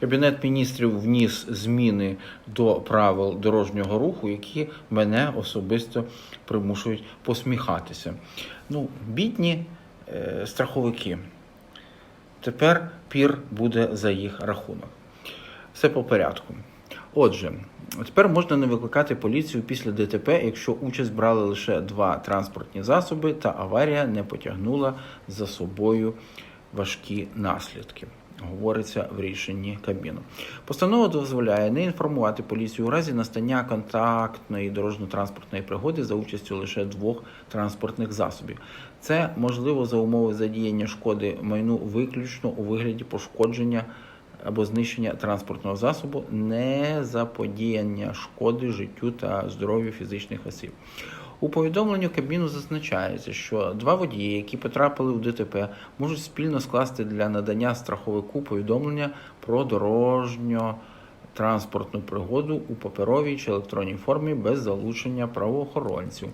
Кабінет міністрів вніс зміни до правил дорожнього руху, які мене особисто примушують посміхатися. Ну, бідні е, страховики. Тепер пір буде за їх рахунок. Все по порядку. Отже, тепер можна не викликати поліцію після ДТП, якщо участь брали лише два транспортні засоби та аварія не потягнула за собою важкі наслідки. Говориться в рішенні Кабміну. Постанова дозволяє не інформувати поліцію у разі настання контактної дорожньо-транспортної пригоди за участю лише двох транспортних засобів. Це можливо за умови задіяння шкоди майну виключно у вигляді пошкодження або знищення транспортного засобу, не заподіяння шкоди життю та здоров'ю фізичних осіб. У повідомленні Кабміну зазначається, що два водії, які потрапили у ДТП, можуть спільно скласти для надання страховику повідомлення про дорожньо транспортну пригоду у паперовій чи електронній формі без залучення правоохоронців.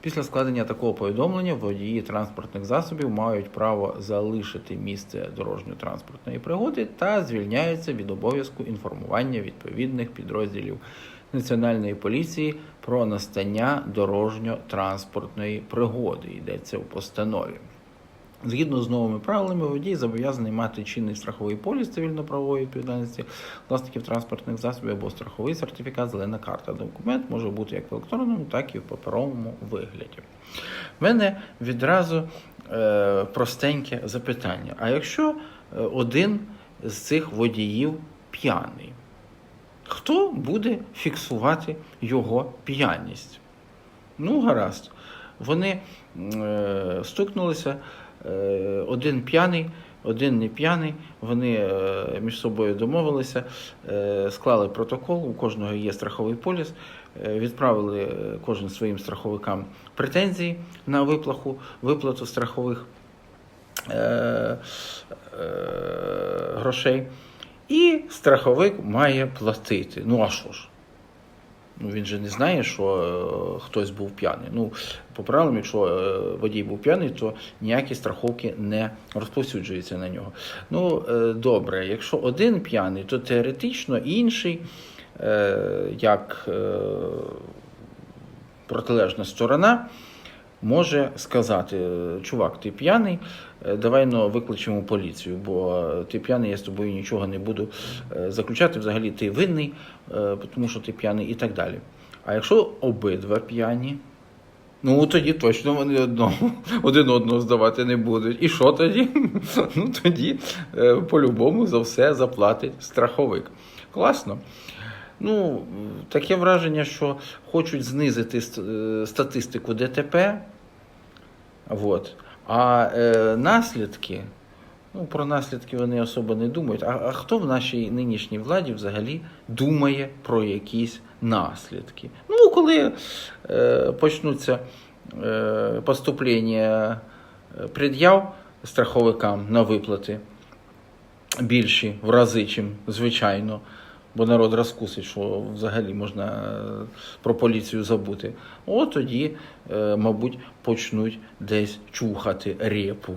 Після складення такого повідомлення водії транспортних засобів мають право залишити місце дорожньо-транспортної пригоди та звільняються від обов'язку інформування відповідних підрозділів Національної поліції про настання дорожньо-транспортної пригоди. Йдеться в постанові. Згідно з новими правилами, водій зобов'язаний мати чинний страховий поліс цивільно-правової відповідальності власників транспортних засобів або страховий сертифікат, зелена карта. Документ може бути як в електронному, так і в паперовому вигляді. В мене відразу е, простеньке запитання: а якщо е, один з цих водіїв п'яний, хто буде фіксувати його п'яність? Ну, гаразд. Вони е, стукнулися, е, один п'яний, один не п'яний. Вони е, між собою домовилися, е, склали протокол, у кожного є страховий поліс, е, відправили е, кожен своїм страховикам претензії на виплаху, виплату страхових е, е, грошей. І страховик має платити. Ну а що ж? Ну, він же не знає, що е, хтось був п'яний. Ну, по правилам, якщо е, водій був п'яний, то ніякі страховки не розповсюджуються на нього. Ну, е, добре, якщо один п'яний, то теоретично інший, як протилежна сторона, може сказати: чувак, ти п'яний, е, давай ну, викличемо поліцію, бо е, ти п'яний, я з тобою нічого не буду е, заключати. Взагалі ти винний, е, тому що ти п'яний і так далі. А якщо обидва п'яні, ну тоді точно вони одному, один одного здавати не будуть. І що тоді? Ну тоді е, по-любому за все заплатить страховик. Класно. Ну, таке враження, що хочуть знизити е, статистику ДТП. Вот. А е, наслідки, ну, про наслідки вони особо не думають. А, а хто в нашій нинішній владі взагалі думає про якісь наслідки? Ну, коли е, почнуться е, поступлення е, пред'яв страховикам на виплати більші в рази, чим звичайно. Бо народ розкусить, що взагалі можна е, про поліцію забути. От тоді, е, мабуть, почнуть десь чухати репу.